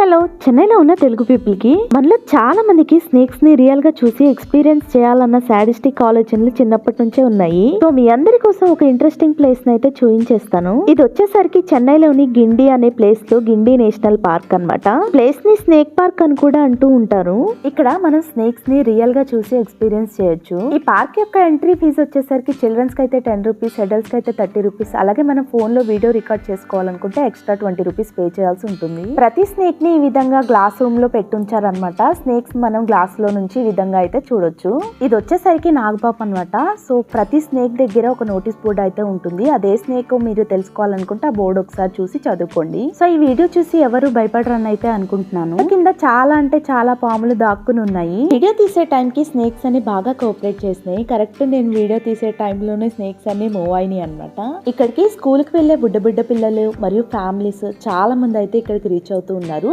Hello చెన్నైలో ఉన్న తెలుగు పీపుల్కి మనలో చాలా మందికి స్నేక్స్ని రియల్గా చూసి ఎక్స్పీరియన్స్ చేయాలన్న సాడిస్టిక్ ఆలోచనలు చిన్నప్పటి నుంచే ఉన్నాయి. సో మీ అందరి కోసం ఒక ఇంట్రెస్టింగ్ ప్లేస్ని అయితే చూపించేస్తాను ఇది వచ్చేసరికి చెన్నైలోని గిండి అనే ప్లేస్లో గిండి నేషనల్ పార్క్ అన్నమాట. ప్లేస్ని స్నేక్ పార్క్ అని కూడా అంటూ ఉంటారు. ఇక్కడ మనం స్నేక్స్ని రియల్గా చూసి ఎక్స్పీరియన్స్ చేయొచ్చు. ఈ పార్క్ యొక్క ఎంట్రీ ఫీజు వచ్చేసరికి చిల్డ్రన్స్కి అయితే టెన్ రూపీస్ అడల్ట్స్కి అయితే థర్టీ రూపీస్. అలాగే మనం ఫోన్లో వీడియో రికార్డ్ చేసుకోవాలనుకుంటే ఎక్స్ట్రా ట్వంటీ రూపీస్ పే చేయాల్సి ఉంటుంది. ప్రతి స్నేక్ని ఈ విధంగా గ్లాస్ రూమ్లో పెట్టుంచారనమాట స్నేక్స్ మనం గ్లాస్లో నుంచి ఈ విధంగా అయితే చూడొచ్చు. ఇది వచ్చేసరికి నాగపాప్ అనమాట సో ప్రతి స్నేక్ దగ్గర ఒక నోటీస్ బోర్డు అయితే ఉంటుంది. అదే స్నేక్ మీరు తెలుసుకోవాలనుకుంటే ఆ బోర్డు ఒకసారి చూసి చదువుకోండి. సో ఈ వీడియో చూసి ఎవరు భయపడరని అయితే అనుకుంటున్నాను. కింద చాలా అంటే చాలా పాములు దాక్కుని ఉన్నాయి. వీడియో తీసే టైం కి స్నేక్స్ అని బాగా కోఆపరేట్ చేసినాయి. కరెక్ట్ నేను వీడియో తీసే టైంలోనే స్నేక్స్ అన్ని మూవ్ అయినాయి అనమాట ఇక్కడికి స్కూల్కి వెళ్ళే బుడ్డ బిడ్డ పిల్లలు మరియు ఫ్యామిలీస్ చాలా మంది అయితే ఇక్కడికి రీచ్ అవుతూ ఉన్నారు.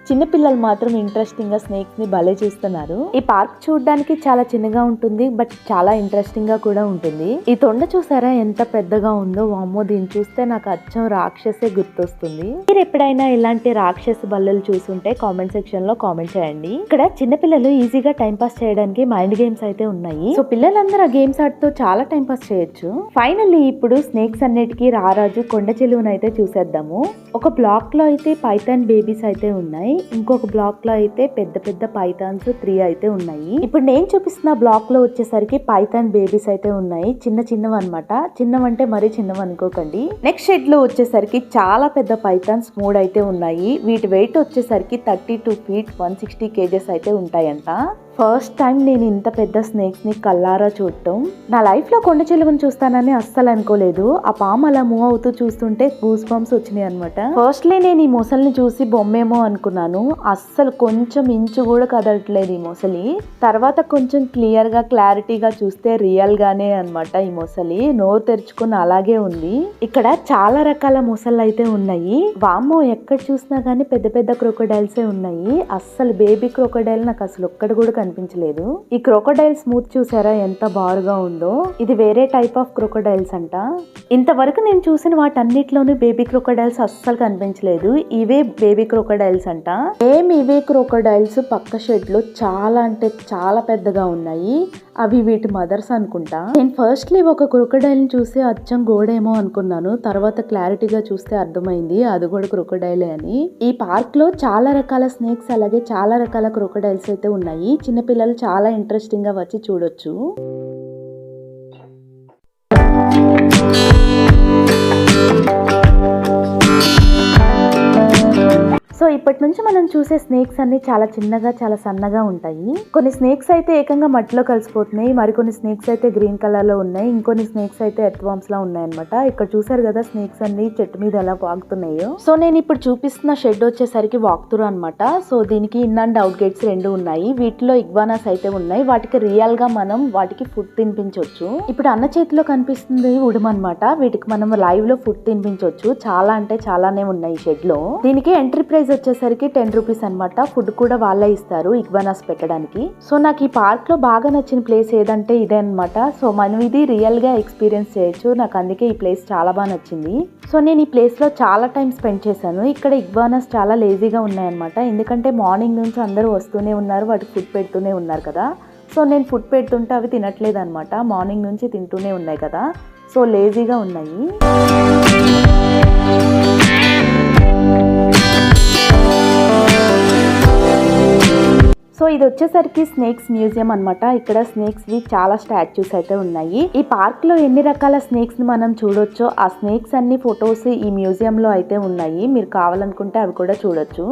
చిన్న పిల్లలు మాత్రం ఇంట్రెస్టింగ్గా స్నేక్ని భలే చేస్తున్నారు. ఈ పార్క్ చూడడానికి చాలా చిన్నగా ఉంటుంది బట్ చాలా ఇంట్రెస్టింగ్గా కూడా ఉంటుంది. ఈ తొండ చూసారా? ఎంత పెద్దగా ఉందో? వామ్మో దీన్ని చూస్తే నాకు అచ్చం రాక్షసే గుర్తొస్తుంది. మీరు ఎప్పుడైనా ఇలాంటి రాక్షస బల్లలు చూసుంటే కామెంట్ సెక్షన్లో కామెంట్ చేయండి. ఇక్కడ చిన్న పిల్లలు ఈజీగా టైం పాస్ చేయడానికి మైండ్ గేమ్స్ అయితే ఉన్నాయి. సో పిల్లలందరూ ఆ గేమ్స్ ఆడుతూ చాలా టైం పాస్ చేయొచ్చు. ఫైనల్లీ ఇప్పుడు స్నేక్స్ అన్నిటికీ రారాజు కొండ చెలువను అయితే చూసేద్దాము. ఒక బ్లాక్లో అయితే పైథాన్ బేబీస్ అయితే ఉన్నాయి. ఇంకొక బ్లాక్లో అయితే పెద్ద పెద్ద పైథాన్స్ త్రీ అయితే ఉన్నాయి. ఇప్పుడు నేను చూపిస్తున్న బ్లాక్లో వచ్చేసరికి పైథాన్ బేబీస్ అయితే ఉన్నాయి. చిన్న చిన్నవి అనమాట చిన్నవంటే మరీ చిన్నవి అనుకోకండి. నెక్స్ట్ షెడ్లో వచ్చేసరికి చాలా పెద్ద పైథాన్స్ మూడు అయితే ఉన్నాయి. వీటి వెయిట్ వచ్చేసరికి thirty two feet one sixty kgs అయితే ఉంటాయంట. ఫస్ట్ టైం నేను ఇంత పెద్ద స్నేక్స్ని కల్లారా చూడటం. నా లైఫ్లో కొండ చెలువని చూస్తానని అస్సలు అనుకోలేదు. ఆ పాము అలా మూవ్ అవుతూ చూస్తుంటే గూస్ బాంబ్స్ వచ్చినాయి అనమాట ఫస్ట్లీ నేను ఈ మొసలిని చూసి బొమ్మేమో అనుకున్నాను. అస్సలు కొంచెం ఇంచు కూడా కదలట్లేదు ఈ మొసలి. తర్వాత కొంచెం క్లియర్గా క్లారిటీగా చూస్తే రియల్గానే అనమాట ఈ మొసలి. నోరు తెరుచుకుని అలాగే ఉంది. ఇక్కడ చాలా రకాల మొసళ్ళు అయితే ఉన్నాయి. వామ్మో ఎక్కడ చూసినా కానీ పెద్ద పెద్ద క్రొకడైల్సే ఉన్నాయి. అస్సలు బేబీ క్రొకడైల్ నాకు అసలు ఒక్కడ కూడా కనిపించలేదు. ఈ క్రోకోడైల్ స్మూత్ చూసారా ఎంత బారుగా ఉందో? ఇది వేరే టైప్ ఆఫ్ క్రొకోడైల్స్ అంట. ఇంతవరకు నేను చూసిన వాటన్నిటిలోనూ బేబీ క్రోకోడైల్స్ అస్సలు కనిపించలేదు. ఇవే బేబీ క్రొకోడైల్స్ అంట. ఏం ఇవే క్రోకోడైల్స్ పక్క షెడ్లో చాలా అంటే చాలా పెద్దగా ఉన్నాయి. అవి వీటి మదర్స్ అనుకుంటా. నేను ఫస్ట్లీ ఒక క్రొకడైల్ని చూసి అచ్చం గోడేమో అనుకున్నాను. తర్వాత క్లారిటీగా చూస్తే అర్థమైంది అది కూడా క్రొకోడైలే అని. ఈ పార్క్లో చాలా రకాల స్నేక్స్ అలాగే చాలా రకాల క్రొకోడైల్స్ అయితే ఉన్నాయి. చిన్నపిల్లలు చాలా ఇంట్రెస్టింగ్గా వచ్చి చూడొచ్చు. చూసే స్నేక్స్ అన్ని చాలా చిన్నగా చాలా సన్నగా ఉంటాయి. కొన్ని స్నేక్స్ అయితే ఏకంగా మట్టిలో కలిసిపోతున్నాయి. మరికొన్ని స్నేక్స్ అయితే గ్రీన్ కలర్లో ఉన్నాయి. ఇంకొన్ని స్నేక్స్ అయితే ఎర్త్వామ్స్ లా ఉన్నాయి అనమాట ఇక్కడ చూసారు కదా స్నేక్స్ అన్ని చెట్టు మీద ఎలా వాగుతున్నాయో. సో నేను ఇప్పుడు చూపిస్తున్న షెడ్ వచ్చేసరికి వాక్తురు అనమాట సో దీనికి ఇన్ అండ్ అవుట్ గేట్స్ రెండు ఉన్నాయి. వీటిలో ఇగ్వానాస్ అయితే ఉన్నాయి. వాటికి రియల్గా మనం వాటికి ఫుడ్ తినిపించవచ్చు ఇప్పుడు అన్న చేతిలో కనిపిస్తుంది ఉడుమ అనమాట వీటికి మనం లైవ్లో ఫుడ్ తినిపించవచ్చు చాలా అంటే చాలానే ఉన్నాయి షెడ్లో దీనికి ఎంట్రీ ప్రైస్ వచ్చేసరికి టెన్ రూపీస్ అనమాట ఫుడ్ కూడా వాళ్ళే ఇస్తారు ఇగ్వానాస్ పెట్టడానికి. సో నాకు ఈ పార్క్లో బాగా నచ్చిన ప్లేస్ ఏదంటే ఇదే అన్నమాట. సో మనం ఇది రియల్గా ఎక్స్పీరియన్స్ చేయొచ్చు. నాకు అందుకే ఈ ప్లేస్ చాలా బాగా నచ్చింది. సో నేను ఈ ప్లేస్లో చాలా టైం స్పెండ్ చేశాను. ఇక్కడ ఇగ్వానాస్ చాలా లేజీగా ఉన్నాయన్నమాట ఎందుకంటే మార్నింగ్ నుంచి అందరూ వస్తూనే ఉన్నారు. వాటికి ఫుడ్ పెడుతూనే ఉన్నారు కదా. సో నేను ఫుడ్ పెడుతుంటే అవి తినట్లేదు అనమాట మార్నింగ్ నుంచి తింటూనే ఉన్నాయి కదా. సో లేజీగా ఉన్నాయి. సో ఇది వచ్చేసరికి స్నేక్స్ మ్యూజియం అన్నమాట. ఇక్కడ స్నేక్స్ వి చాలా స్టాచ్యూస్ అయితే ఉన్నాయి. ఈ పార్క్లో ఎన్ని రకాల స్నేక్స్ని మనం చూడొచ్చో ఆ స్నేక్స్ అన్ని ఫొటోస్ ఈ మ్యూజియం లో అయితే ఉన్నాయి. మీరు కావాలనుకుంటే అవి కూడా చూడొచ్చు.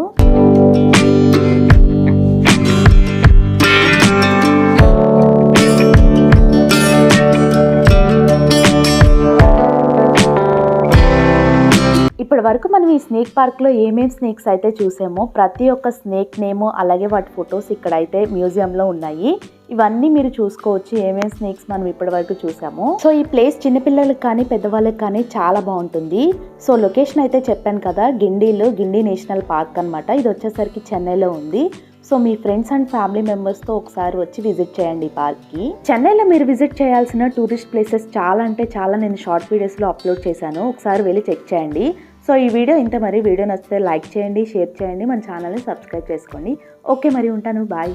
వరకు మనం ఈ స్నేక్ పార్క్లో ఏమేమి స్నేక్స్ అయితే చూసామో ప్రతి ఒక్క స్నేక్ నేమ్ అలాగే వాటి ఫొటోస్ ఇక్కడైతే మ్యూజియంలో ఉన్నాయి. ఇవన్నీ మీరు చూసుకోవచ్చు ఏమేమి స్నేక్స్ మనం ఇప్పటి వరకు చూసాము. సో ఈ ప్లేస్ చిన్నపిల్లలకు కానీ పెద్దవాళ్ళకి కానీ చాలా బాగుంటుంది. సో లొకేషన్ అయితే చెప్పాను కదా గిండిలో గిండి నేషనల్ పార్క్ అన్నమాట. ఇది వచ్చేసరికి చెన్నైలో ఉంది. సో మీ ఫ్రెండ్స్ అండ్ ఫ్యామిలీ మెంబర్స్తో ఒకసారి వచ్చి విజిట్ చేయండి ఈ పార్క్కి. చెన్నైలో మీరు విజిట్ చేయాల్సిన టూరిస్ట్ ప్లేసెస్ చాలా అంటే చాలా. నేను షార్ట్ వీడియోస్లో అప్లోడ్ చేశాను. ఒకసారి వెళ్ళి చెక్ చేయండి. సో ఈ వీడియో ఇంత మరి. వీడియో నచ్చితే లైక్ చేయండి షేర్ చేయండి మన ఛానల్ని సబ్స్క్రైబ్ చేసుకోండి. ఓకే మరి ఉంటాను. బాయ్.